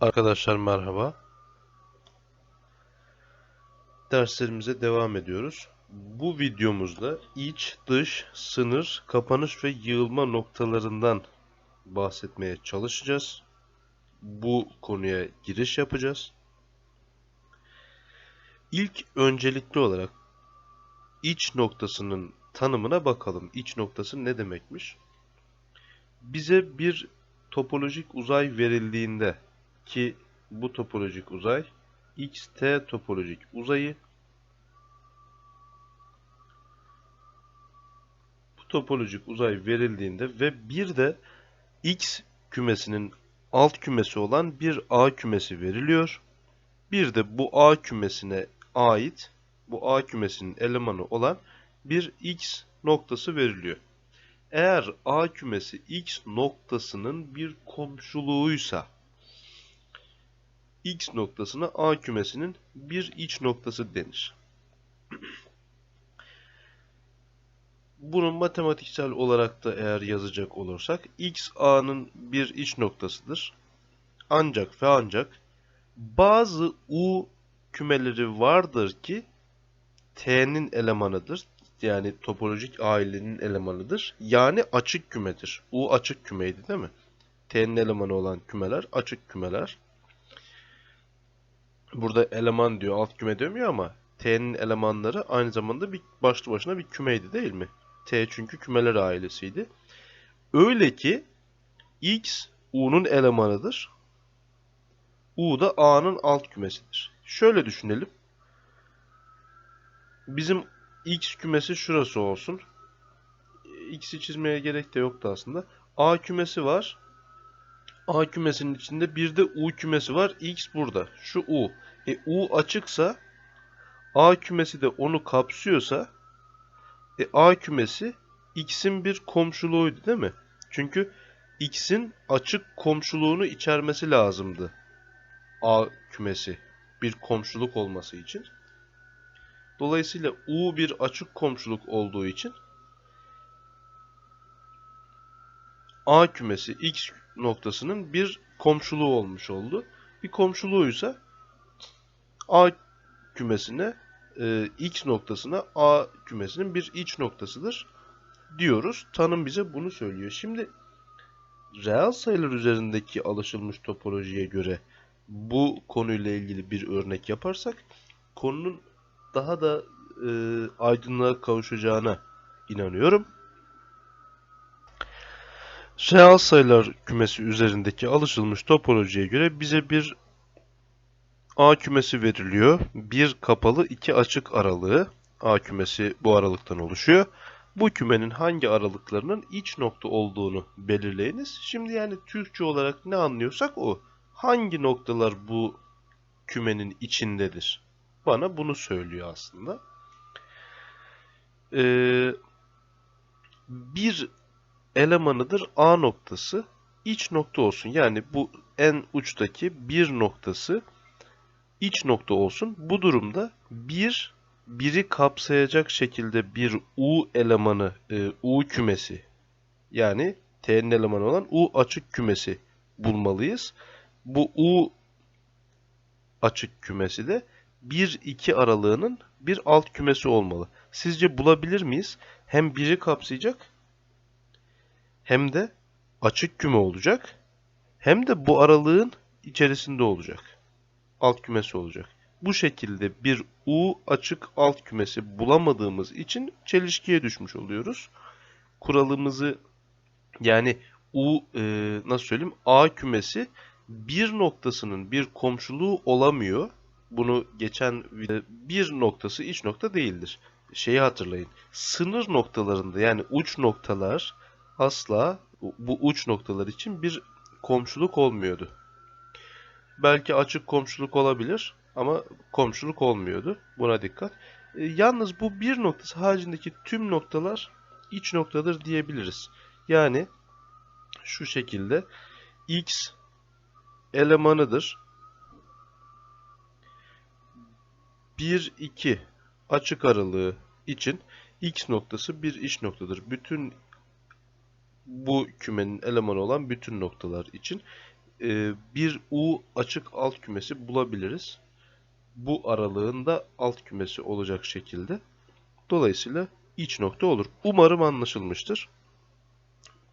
Arkadaşlar merhaba. Derslerimize devam ediyoruz. Bu videomuzda iç, dış, sınır, kapanış ve yığılma noktalarından bahsetmeye çalışacağız. Bu konuya giriş yapacağız. İlk öncelikli olarak iç noktasının tanımına bakalım. İç noktası ne demekmiş? Bize bir topolojik uzay verildiğinde ki bu topolojik uzay xt topolojik uzayı bu topolojik uzay verildiğinde ve bir de x kümesinin alt kümesi olan bir a kümesi veriliyor. Bir de bu a kümesine ait bu a kümesinin elemanı olan bir x noktası veriliyor. Eğer a kümesi x noktasının bir komşuluğuysa x noktasına a kümesinin bir iç noktası denir. Bunu matematiksel olarak da eğer yazacak olursak x a'nın bir iç noktasıdır. Ancak ve ancak bazı u kümeleri vardır ki t'nin elemanıdır. Yani topolojik ailenin elemanıdır. Yani açık kümedir. U açık kümeydi değil mi? T'nin elemanı olan kümeler açık kümeler. Burada eleman diyor, alt küme demiyor ama T'nin elemanları aynı zamanda bir başlı başına bir kümeydi değil mi? T çünkü kümeler ailesiydi. Öyle ki X U'nun elemanıdır. U da A'nın alt kümesidir. Şöyle düşünelim. Bizim X kümesi şurası olsun. X'i çizmeye gerek de yoktu aslında. A kümesi var. A kümesinin içinde bir de U kümesi var. X burada. Şu U. E U açıksa A kümesi de onu kapsıyorsa e, A kümesi X'in bir komşuluğuydu değil mi? Çünkü X'in açık komşuluğunu içermesi lazımdı. A kümesi bir komşuluk olması için. Dolayısıyla U bir açık komşuluk olduğu için A kümesi X noktasının bir komşuluğu olmuş oldu. Bir komşuluğuysa A kümesine e, X noktasına A kümesinin bir iç noktasıdır diyoruz. Tanım bize bunu söylüyor. Şimdi reel sayılar üzerindeki alışılmış topolojiye göre bu konuyla ilgili bir örnek yaparsak konunun daha da e, aydınlığa kavuşacağına inanıyorum. Reel sayılar kümesi üzerindeki alışılmış topolojiye göre bize bir A kümesi veriliyor. Bir kapalı iki açık aralığı. A kümesi bu aralıktan oluşuyor. Bu kümenin hangi aralıklarının iç nokta olduğunu belirleyiniz. Şimdi yani Türkçe olarak ne anlıyorsak o. Hangi noktalar bu kümenin içindedir? Bana bunu söylüyor aslında. Ee, bir elemanıdır A noktası iç nokta olsun. Yani bu en uçtaki bir noktası iç nokta olsun. Bu durumda bir biri kapsayacak şekilde bir U elemanı, e, U kümesi yani T'nin elemanı olan U açık kümesi bulmalıyız. Bu U açık kümesi de 1-2 aralığının bir alt kümesi olmalı. Sizce bulabilir miyiz? Hem biri kapsayacak hem de açık küme olacak hem de bu aralığın içerisinde olacak. Alt kümesi olacak. Bu şekilde bir U açık alt kümesi bulamadığımız için çelişkiye düşmüş oluyoruz. Kuralımızı yani U e, nasıl söyleyeyim A kümesi bir noktasının bir komşuluğu olamıyor. Bunu geçen bir noktası iç nokta değildir. Şeyi hatırlayın. Sınır noktalarında yani uç noktalar asla bu uç noktalar için bir komşuluk olmuyordu. Belki açık komşuluk olabilir ama komşuluk olmuyordu. Buna dikkat. E, yalnız bu bir noktası haricindeki tüm noktalar iç noktadır diyebiliriz. Yani şu şekilde x elemanıdır. 1 2 açık aralığı için x noktası bir iç noktadır. Bütün bu kümenin elemanı olan bütün noktalar için e, bir U açık alt kümesi bulabiliriz. Bu aralığında alt kümesi olacak şekilde. Dolayısıyla iç nokta olur. Umarım anlaşılmıştır.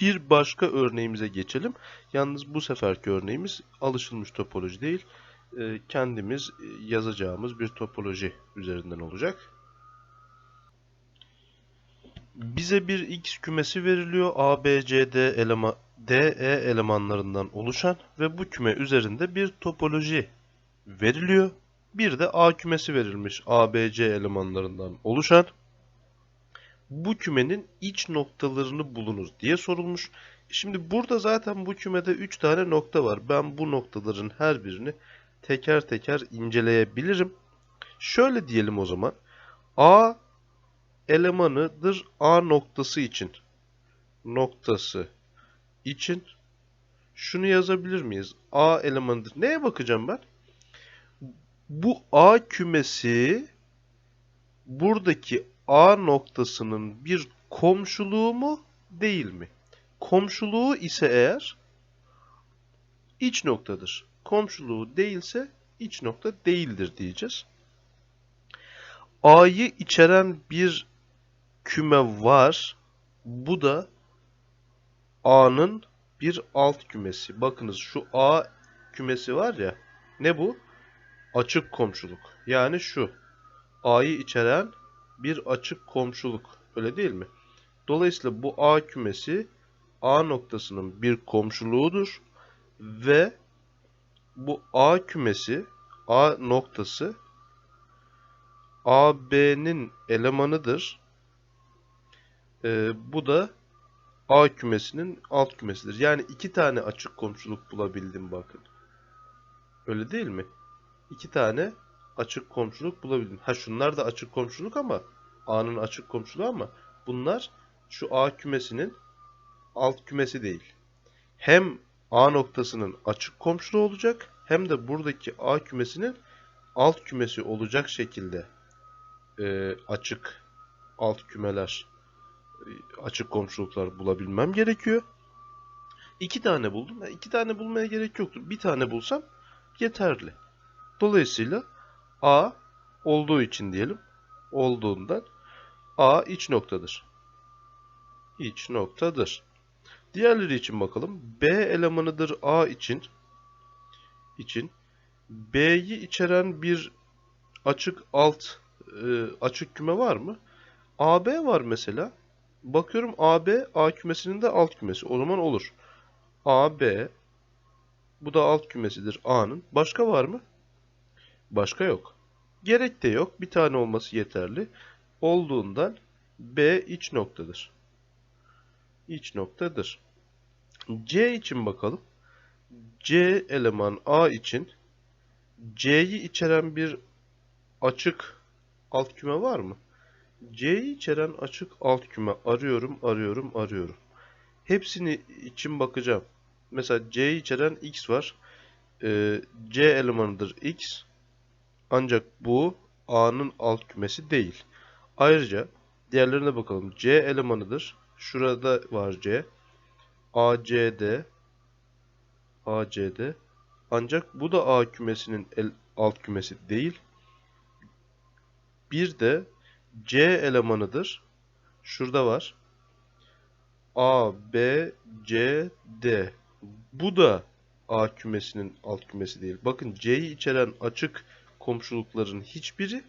Bir başka örneğimize geçelim. Yalnız bu seferki örneğimiz alışılmış topoloji değil. E, kendimiz e, yazacağımız bir topoloji üzerinden olacak. Bize bir X kümesi veriliyor. A, B, C, D, elema, D, E elemanlarından oluşan ve bu küme üzerinde bir topoloji veriliyor. Bir de A kümesi verilmiş. A, B, C elemanlarından oluşan. Bu kümenin iç noktalarını bulunuz diye sorulmuş. Şimdi burada zaten bu kümede 3 tane nokta var. Ben bu noktaların her birini teker teker inceleyebilirim. Şöyle diyelim o zaman. A elemanıdır A noktası için. Noktası için şunu yazabilir miyiz? A elemanıdır. Neye bakacağım ben? Bu A kümesi buradaki A noktasının bir komşuluğu mu değil mi? Komşuluğu ise eğer iç noktadır. Komşuluğu değilse iç nokta değildir diyeceğiz. A'yı içeren bir küme var. Bu da A'nın bir alt kümesi. Bakınız şu A kümesi var ya. Ne bu? Açık komşuluk. Yani şu. A'yı içeren bir açık komşuluk. Öyle değil mi? Dolayısıyla bu A kümesi A noktasının bir komşuluğudur. Ve bu A kümesi A noktası AB'nin elemanıdır. Ee, bu da A kümesinin alt kümesidir. Yani iki tane açık komşuluk bulabildim bakın. Öyle değil mi? İki tane açık komşuluk bulabildim. Ha şunlar da açık komşuluk ama A'nın açık komşuluğu ama bunlar şu A kümesinin alt kümesi değil. Hem A noktasının açık komşuluğu olacak hem de buradaki A kümesinin alt kümesi olacak şekilde e, açık alt kümeler açık komşuluklar bulabilmem gerekiyor. İki tane buldum. Yani iki tane bulmaya gerek yoktur. Bir tane bulsam yeterli. Dolayısıyla A olduğu için diyelim. Olduğundan A iç noktadır. İç noktadır. Diğerleri için bakalım. B elemanıdır A için. için B'yi içeren bir açık alt e, açık küme var mı? AB var mesela. Bakıyorum AB A kümesinin de alt kümesi. O zaman olur. AB bu da alt kümesidir A'nın. Başka var mı? Başka yok. Gerek de yok. Bir tane olması yeterli. Olduğundan B iç noktadır. İç noktadır. C için bakalım. C eleman A için C'yi içeren bir açık alt küme var mı? C'yi içeren açık alt küme arıyorum, arıyorum, arıyorum. Hepsini için bakacağım. Mesela C'yi içeren X var. Ee, C elemanıdır X. Ancak bu A'nın alt kümesi değil. Ayrıca diğerlerine bakalım. C elemanıdır. Şurada var C. ACD ACD ancak bu da A kümesinin el, alt kümesi değil. Bir de C elemanıdır. Şurada var. A, B, C, D. Bu da A kümesinin alt kümesi değil. Bakın C'yi içeren açık komşulukların hiçbiri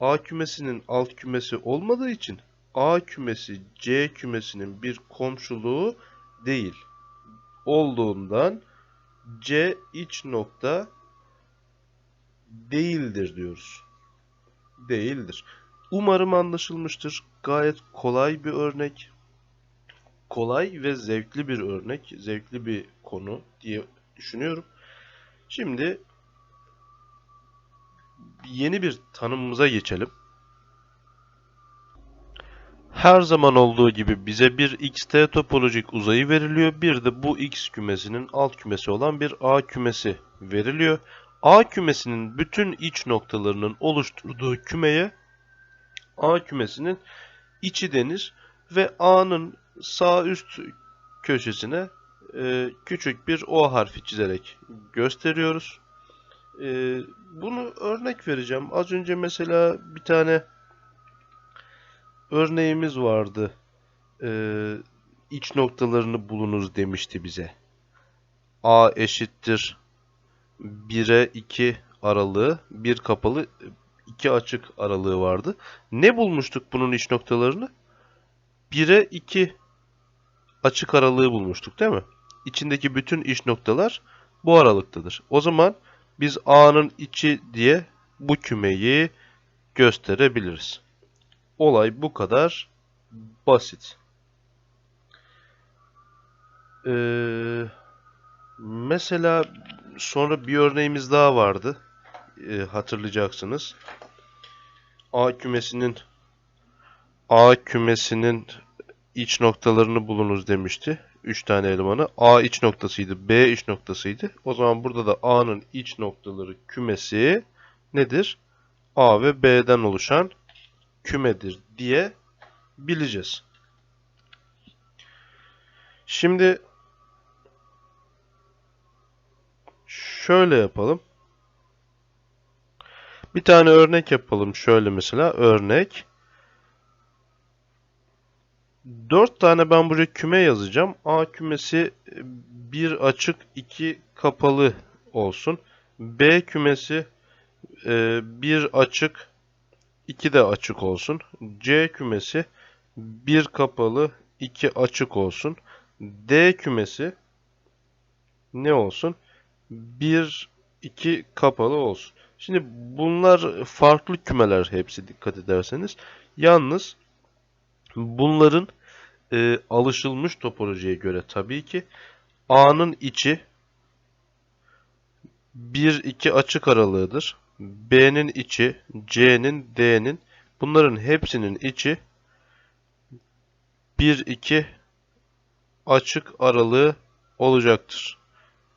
A kümesinin alt kümesi olmadığı için A kümesi C kümesinin bir komşuluğu değil. Olduğundan C iç nokta değildir diyoruz. Değildir. Umarım anlaşılmıştır. Gayet kolay bir örnek. Kolay ve zevkli bir örnek, zevkli bir konu diye düşünüyorum. Şimdi yeni bir tanımımıza geçelim. Her zaman olduğu gibi bize bir xt topolojik uzayı veriliyor. Bir de bu x kümesinin alt kümesi olan bir a kümesi veriliyor. A kümesinin bütün iç noktalarının oluşturduğu kümeye A kümesinin içi denir ve A'nın sağ üst köşesine e, küçük bir O harfi çizerek gösteriyoruz. E, bunu örnek vereceğim. Az önce mesela bir tane örneğimiz vardı. E, iç noktalarını bulunuz demişti bize. A eşittir 1'e 2 aralığı, 1 kapalı, 2 açık aralığı vardı. Ne bulmuştuk bunun iç noktalarını? 1'e 2 açık aralığı bulmuştuk değil mi? İçindeki bütün iç noktalar bu aralıktadır. O zaman biz A'nın içi diye bu kümeyi gösterebiliriz. Olay bu kadar basit. Ee, mesela sonra bir örneğimiz daha vardı. Ee, hatırlayacaksınız. A kümesinin A kümesinin iç noktalarını bulunuz demişti. 3 tane elemanı. A iç noktasıydı. B iç noktasıydı. O zaman burada da A'nın iç noktaları kümesi nedir? A ve B'den oluşan kümedir diye bileceğiz. Şimdi şöyle yapalım. Bir tane örnek yapalım. Şöyle mesela örnek. 4 tane ben buraya küme yazacağım. A kümesi bir açık iki kapalı olsun. B kümesi e, bir açık iki de açık olsun. C kümesi bir kapalı iki açık olsun. D kümesi ne olsun? Bir iki kapalı olsun. Şimdi bunlar farklı kümeler hepsi dikkat ederseniz. Yalnız bunların e, alışılmış topolojiye göre tabii ki A'nın içi 1-2 açık aralığıdır. B'nin içi, C'nin, D'nin bunların hepsinin içi 1-2 açık aralığı olacaktır.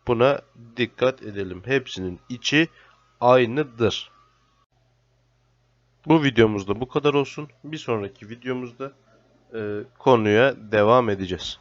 Buna dikkat edelim. Hepsinin içi aynıdır. Bu videomuzda bu kadar olsun. Bir sonraki videomuzda e, konuya devam edeceğiz.